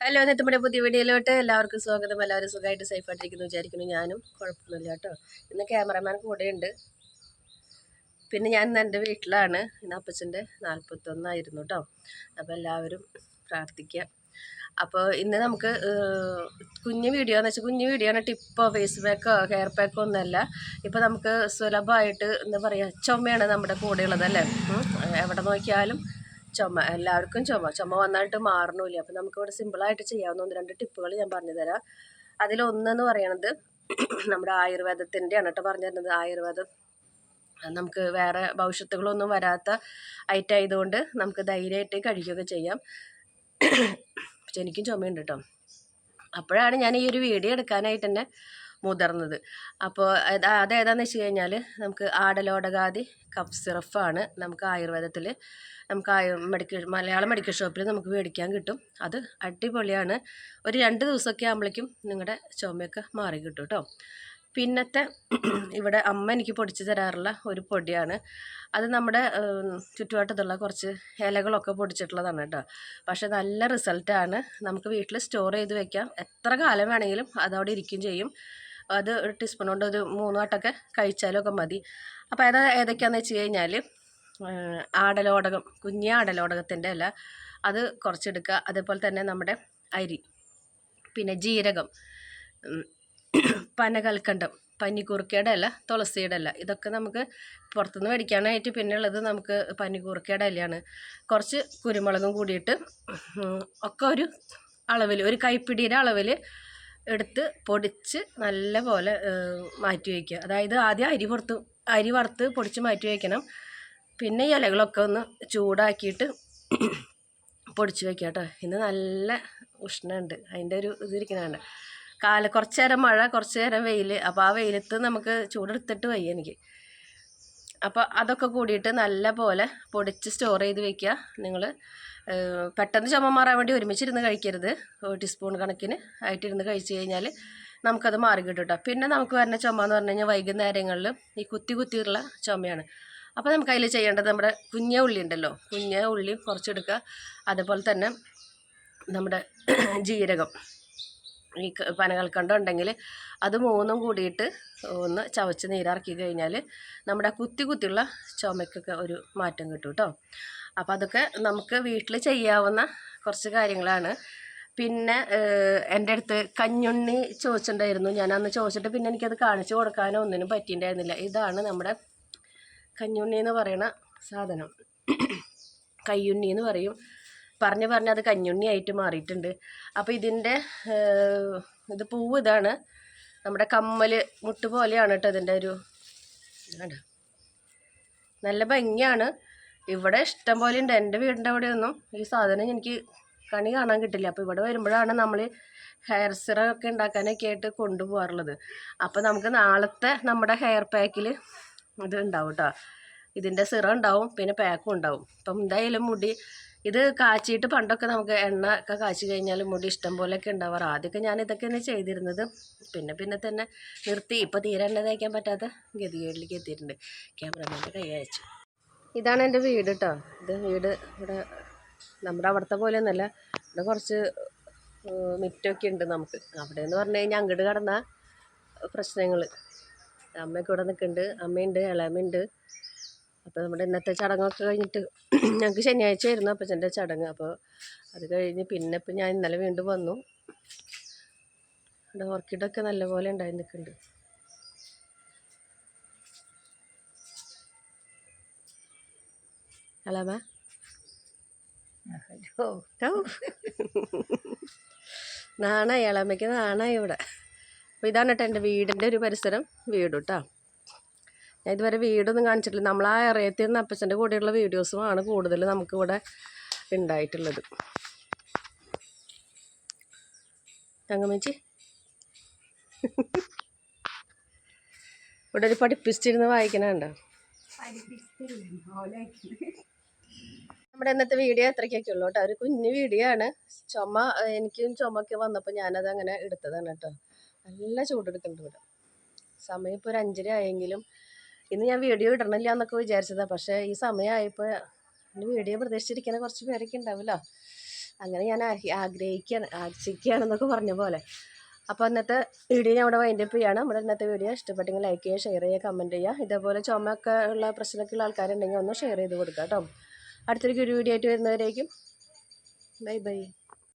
Hello ഇന്നത്തെ പുതിയ വീഡിയോയിലോട്ട് എല്ലാവർക്കും സ്വാഗതം. എല്ലാവരും സുഖമായിട്ട് സേഫ് ആയിട്ടിരിക്കുന്നു വിചാരിക്കുന്നു. ഞാനും കുഴപ്പമൊന്നുമില്ല കേട്ടോ. ഇന്ന് ക്യാമറമാൻ കൂടെയുണ്ട്. പിന്നെ ഞാൻ ഇന്ന് എന്റെ വീട്ടിലാണ്. ഇന്ന് അപ്പച്ചന്റെ നാൽപ്പത്തൊന്നായിരുന്നു കേട്ടോ. അപ്പോൾ എല്ലാവരും പ്രാർത്ഥിക്കുക. അപ്പോൾ ഇന്ന് നമുക്ക് കുഞ്ഞ് വീഡിയോ എന്ന് വെച്ചാൽ കുഞ്ഞു വീഡിയോ ആണ്. ടിപ്പോ ഫേസ് പാക്കോ ഹെയർ പാക്കോ ഒന്നുമല്ല ഇപ്പോൾ നമുക്ക് സുലഭമായിട്ട് എന്താ പറയുക ചുമയാണ് നമ്മുടെ കൂടെയുള്ളത് അല്ലേ? എവിടെ നോക്കിയാലും ചുമ എല്ലാവർക്കും ചുമ. ചുമ വന്നിട്ട് മാറണില്ല. അപ്പോൾ നമുക്കിവിടെ സിമ്പിളായിട്ട് ചെയ്യാവുന്ന ഒന്ന് രണ്ട് ടിപ്പുകൾ ഞാൻ പറഞ്ഞു തരാം അതിലൊന്നെന്ന് പറയണത് നമ്മുടെ ആയുർവേദത്തിന്റെയാണ് കേട്ടോ പറഞ്ഞു തരുന്നത് ആയുർവേദം നമുക്ക് വേറെ ഭവിഷ്യത്തുകളൊന്നും വരാത്ത ഐറ്റം ആയതുകൊണ്ട് നമുക്ക് ധൈര്യമായിട്ട് കഴിക്കുകയൊക്കെ ചെയ്യാം. പക്ഷെ എനിക്കും ചുമയുണ്ട് കേട്ടോ. അപ്പോഴാണ് ഞാൻ ഈ ഒരു വീഡിയോ എടുക്കാനായിട്ട് തന്നെ മുതിർന്നത്. അപ്പോൾ അത് അതേതാന്ന് വെച്ച് കഴിഞ്ഞാൽ നമുക്ക് ആടലോടകാതി കഫ് സിറപ്പാണ് നമുക്ക് ആയുർവേദത്തിൽ നമുക്ക് ആയു മെഡിക്കൽ മലയാളം മെഡിക്കൽ ഷോപ്പിൽ നമുക്ക് മേടിക്കാൻ കിട്ടും. അത് അടിപൊളിയാണ്. ഒരു രണ്ട് ദിവസമൊക്കെ ആകുമ്പോഴേക്കും നിങ്ങളുടെ ചുമയൊക്കെ മാറി കിട്ടും കേട്ടോ പിന്നത്തെ ഇവിടെ അമ്മ എനിക്ക് പൊടിച്ച് തരാറുള്ള ഒരു പൊടിയാണ്. അത് നമ്മുടെ ചുറ്റുവട്ടത്തുള്ള കുറച്ച് ഇലകളൊക്കെ പൊടിച്ചിട്ടുള്ളതാണ് കേട്ടോ പക്ഷേ നല്ല റിസൾട്ടാണ് നമുക്ക് വീട്ടിൽ സ്റ്റോർ ചെയ്ത് വെക്കാം. എത്ര കാലം വേണമെങ്കിലും അതവിടെ ഇരിക്കും ചെയ്യും. അത് ഒരു ടീസ്പൂൺ കൊണ്ട് ഒരു മൂന്ന് വട്ടമൊക്കെ കഴിച്ചാലൊക്കെ മതി. അപ്പോൾ അത് ഏതൊക്കെയാണെന്ന് വെച്ച് കഴിഞ്ഞാൽ ആടലോടകം കുഞ്ഞി ആടലോടകത്തിന്റെ അല്ല അത് കുറച്ചെടുക്കുക. അതേപോലെ തന്നെ നമ്മുടെ അരി പിന്നെ ജീരകം പനകൽക്കണ്ടം പനിക്കൂർക്കയുടെ അല്ല തുളസിയുടെ അല്ല ഇതൊക്കെ നമുക്ക് പുറത്തുനിന്ന് മേടിക്കാനായിട്ട് പിന്നെ ഉള്ളത് നമുക്ക് പനിക്കൂർക്കയുടെ ഇലയാണ് കുറച്ച് കുരുമുളകും കൂടിയിട്ട് ഒക്കെ ഒരു അളവിൽ ഒരു കൈപ്പിടിയുടെ അളവിൽ എടുത്ത് പൊടിച്ച് നല്ല പോലെ മാറ്റി വയ്ക്കുക. അതായത് ആദ്യം അരി പുറത്ത് അരി വറുത്ത് പൊടിച്ച് മാറ്റി വയ്ക്കണം. പിന്നെ ഈ ഇലകളൊക്കെ ഒന്ന് ചൂടാക്കിയിട്ട് പൊടിച്ച് വയ്ക്കുക കേട്ടോ. ഇന്ന് നല്ല ഉഷ്ണമുണ്ട്. അതിന്റെ ഒരു ഇതിരിക്കുന്നതാണ് കാല കുറച്ച് നേരം മഴ കുറച്ച് നേരം വെയിൽ അപ്പോൾ ആ വെയിലത്ത് നമുക്ക് ചൂടെടുത്തിട്ട് വയ്യ എനിക്ക്. അപ്പോൾ അതൊക്കെ കൂടിയിട്ട് നല്ല പോലെ പൊടിച്ച് സ്റ്റോർ ചെയ്ത് വെക്കുക. നിങ്ങൾ പെട്ടെന്ന് ചുമ മാറാൻ വേണ്ടി ഒരുമിച്ചിരുന്ന് കഴിക്കരുത്. ഒരു ടീസ്പൂൺ കണക്കിന് ആയിട്ടിരുന്ന് കഴിച്ച് കഴിഞ്ഞാൽ നമുക്കത് മാറി കിട്ടും കേട്ടോ പിന്നെ നമുക്ക് വരുന്ന ചുമ എന്ന് പറഞ്ഞു കഴിഞ്ഞാൽ വൈകുന്നേരങ്ങളിൽ ഈ കുത്തി കുത്തിയുള്ള ചുമയാണ്. അപ്പോൾ നമുക്ക് അതിൽ ചെയ്യേണ്ടത് നമ്മുടെ കുഞ്ഞ ഉള്ളി ഉണ്ടല്ലോ. കുഞ്ഞ ഉള്ളി കുറച്ചെടുക്കുക. അതുപോലെ തന്നെ നമ്മുടെ ജീരകം. ഈ പനകൽക്കണ്ടം ഉണ്ടെങ്കിൽ അത് മൂന്നും കൂടിയിട്ട് ഒന്ന് ചവച്ച് നീരിറക്കി കഴിഞ്ഞാൽ നമ്മുടെ കുത്തി കുത്തിയുള്ള ചുമക്കൊക്കെ ഒരു മാറ്റം കിട്ടും കേട്ടോ അപ്പോൾ അതൊക്കെ നമുക്ക് വീട്ടിൽ ചെയ്യാവുന്ന കുറച്ച് കാര്യങ്ങളാണ്. പിന്നെ എന്റെ അടുത്ത് കഞ്ഞുണ്ണി ചോദിച്ചിട്ടുണ്ടായിരുന്നു. ഞാൻ അന്ന് ചോദിച്ചിട്ട് പിന്നെ എനിക്കത് കാണിച്ചു കൊടുക്കാനോ ഒന്നിനും പറ്റിയിട്ടുണ്ടായിരുന്നില്ല. ഇതാണ് നമ്മുടെ കഞ്ഞുണ്ണി എന്ന് പറയുന്ന സാധനം. കയ്യുണ്ണി എന്ന് പറയും. പറഞ്ഞ് പറഞ്ഞ് അത് കഞ്ഞുണ്ണിയായിട്ട് മാറിയിട്ടുണ്ട്. അപ്പോൾ ഇതിന്റെ ഇത് പൂവ് ഇതാണ്. നമ്മുടെ കമ്മൽ മുട്ട് പോലെയാണ് കേട്ടോ ഇതിന്റെ ഒരു നല്ല ഭംഗിയാണ്. ഇവിടെ ഇഷ്ടം പോലെ ഉണ്ട്. എന്റെ വീടിന്റെ അവിടെയൊന്നും ഈ സാധനം എനിക്ക് കണി കാണാൻ കിട്ടില്ല. അപ്പോൾ ഇവിടെ വരുമ്പോഴാണ് നമ്മൾ ഹെയർ സിറമൊക്കെ ഉണ്ടാക്കാനൊക്കെ ആയിട്ട് കൊണ്ടുപോകാറുള്ളത്. അപ്പോൾ നമുക്ക് നാളത്തെ നമ്മുടെ ഹെയർ പാക്കിൽ ഇത് ഉണ്ടാവും കേട്ടോ. ഇതിന്റെ സിറം ഉണ്ടാവും പിന്നെ പാക്കും ഉണ്ടാവും. അപ്പം എന്തായാലും മുടി ഇത് കാച്ചിയിട്ട് പണ്ടൊക്കെ നമുക്ക് എണ്ണ ഒക്കെ കാച്ചി കഴിഞ്ഞാൽ മുടി ഇഷ്ടം പോലെയൊക്കെ ഉണ്ടാവാറ്. ആദ്യമൊക്കെ ഞാൻ ഇതൊക്കെ ഇതൊക്കെയാണ് ചെയ്തിരുന്നത്. പിന്നെ പിന്നെ തന്നെ നിർത്തി. ഇപ്പോൾ തീരെ എണ്ണ തേക്കാൻ പറ്റാത്ത ഗതികേടിലേക്ക് എത്തിയിട്ടുണ്ട്. ക്യാമറമാന്റെ കൈ അയച്ചു. ഇതാണ് എന്റെ വീട് കേട്ടോ ഇത് വീട് ഇവിടെ നമ്മുടെ അവിടുത്തെ പോലെ ഒന്നല്ല ഇവിടെ കുറച്ച് മിറ്റൊക്കെ ഉണ്ട് നമുക്ക്. അവിടെ എന്ന് പറഞ്ഞു കഴിഞ്ഞാൽ അങ്ങോട്ട് കടന്ന പ്രശ്നങ്ങൾ. അമ്മയൊക്കെ ഇവിടെ നിൽക്കുന്നുണ്ട്. അമ്മയുണ്ട് ഇളയമ്മയുണ്ട്. അപ്പോൾ നമ്മുടെ ഇന്നത്തെ ചടങ്ങൊക്കെ കഴിഞ്ഞിട്ട് ഞങ്ങൾക്ക് ശനിയാഴ്ച ആയിരുന്നു അപ്പച്ചന്റെ ചടങ്ങ്. അപ്പോൾ അത് കഴിഞ്ഞ് പിന്നെ ഇപ്പം ഞാൻ ഇന്നലെ വീണ്ടും വന്നു. ഇവിടെ ഓർക്കിഡൊക്കെ നല്ലപോലെ ഉണ്ടായി നിൽക്കുന്നുണ്ട്. ഇളമ നാണായി ഇളമയ്ക്ക് നാണായി ഇവിടെ. അപ്പോൾ ഇതാണ് കേട്ടോ എന്റെ വീടിന്റെ ഒരു പരിസരം. വീട് കേട്ടോ. ഞാൻ ഇതുവരെ വീടൊന്നും കാണിച്ചിട്ടില്ല. നമ്മൾ ആ ഇറയത്തിൽ നിന്ന് അപ്പച്ചന്റെ കൂടെയുള്ള വീഡിയോസുമാണ് കൂടുതൽ നമുക്കിവിടെ ഉണ്ടായിട്ടുള്ളത്. തങ്കമ്മച്ചി. ഇവിടെ ഒരു പഠിപ്പിച്ചിരുന്ന് വായിക്കണുണ്ടോ? നമ്മുടെ ഇന്നത്തെ വീഡിയോ അത്രയ്ക്കൊക്കെ ഉള്ളൂ കേട്ടോ. ഒരു കുഞ്ഞു വീഡിയോ ആണ്. ചുമ എനിക്കും ചുമക്ക് വന്നപ്പോൾ ഞാനത് അങ്ങനെ എടുത്തതാണ് കേട്ടോ. നല്ല ചൂടെടുക്കുന്നുണ്ട് ഇവിടെ. സമയം ഇപ്പോൾ ഒരു അഞ്ചര ആയെങ്കിലും ഇന്ന് ഞാൻ വീഡിയോ ഇടണില്ല എന്നൊക്കെ വിചാരിച്ചതാണ് പക്ഷേ ഈ സമയമായപ്പോൾ എന്റെ വീഡിയോ പ്രതീക്ഷിച്ചിരിക്കുന്ന കുറച്ച് പേരൊക്കെ ഉണ്ടാവില്ല അങ്ങനെ ഞാൻ ആഗ്രഹിക്കുകയാണ് ആശിക്കുകയാണെന്നൊക്കെ പറഞ്ഞ പോലെ. അപ്പോൾ ഇന്നത്തെ വീഡിയോ ഞാൻ ഇവിടെ വൈൻഡപ്പ് ചെയ്യാണ്. നമ്മുടെ ഇന്നത്തെ വീഡിയോ ഇഷ്ടപ്പെട്ടെങ്കിൽ ലൈക്ക് ചെയ്യുക ഷെയർ ചെയ്യുക കമന്റ് ചെയ്യുക. ഇതേപോലെ ചുമയൊക്കെ ഉള്ള പ്രശ്നമൊക്കെ ഉള്ള ആൾക്കാരുണ്ടെങ്കിൽ ഒന്ന് ഷെയർ ചെയ്ത് കൊടുക്കുക കേട്ടോ. അടുത്തൊരു വീഡിയോ ആയിട്ട് വരുന്നവരേക്കും. Bye bye